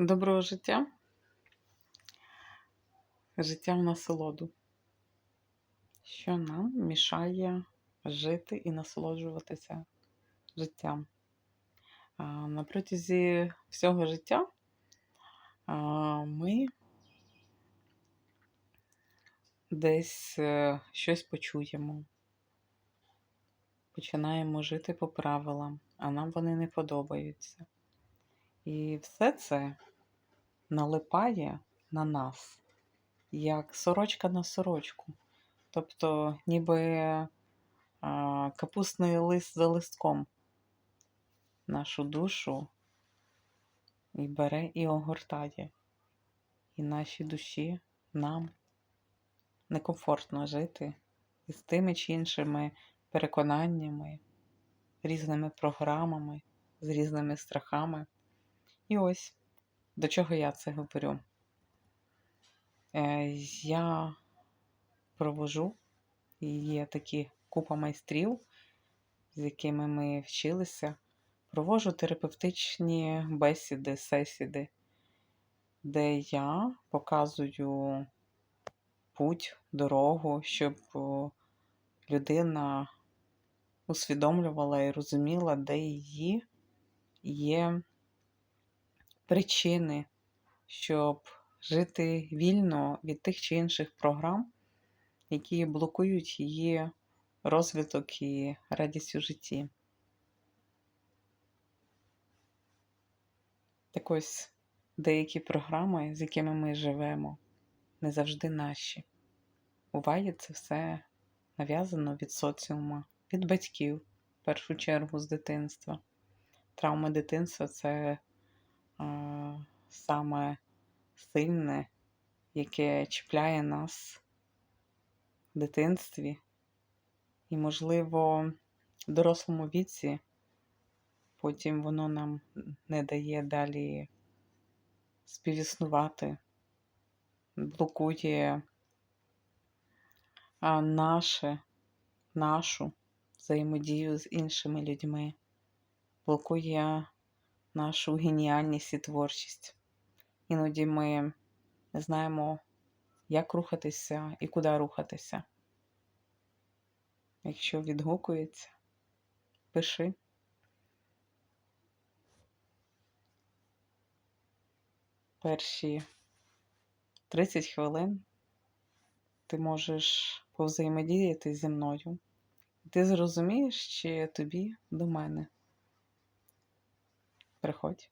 Доброго життя. Життя в насолоду. Що нам мішає жити і насолоджуватися життям? На протязі всього життя ми десь е, щось почуємо, починаємо жити по правилам, а нам вони не подобаються. І все це налипає на нас, як сорочка на сорочку. Тобто, ніби а, капустний лист за листком нашу душу і бере і огортає. І нашій душі нам некомфортно жити із тими чи іншими переконаннями, різними програмами, з різними страхами. І ось до чого я це говорю. Е, Я провожу, є такі купа майстрів, з якими ми вчилися. Провожу терапевтичні бесіди, сесіди, де я показую путь, дорогу, щоб людина усвідомлювала і розуміла, де її є причини, щоб жити вільно від тих чи інших програм, які блокують її розвиток і радість у житті. Так ось деякі програми, з якими ми живемо, не завжди наші. Буває, це все нав'язано від соціума, від батьків, в першу чергу, з дитинства. Травма дитинства це саме сильне, яке чіпляє нас в дитинстві, і, можливо, в дорослому віці потім воно нам не дає далі співіснувати, блокує наше, нашу взаємодію з іншими людьми, блокує нашу геніальність і творчість. Іноді ми не знаємо, як рухатися і куди рухатися. Якщо відгукується, пиши. Перші 30 хвилин ти можеш повзаємодіяти зі мною. Ти зрозумієш, чи тобі до мене. Приходь.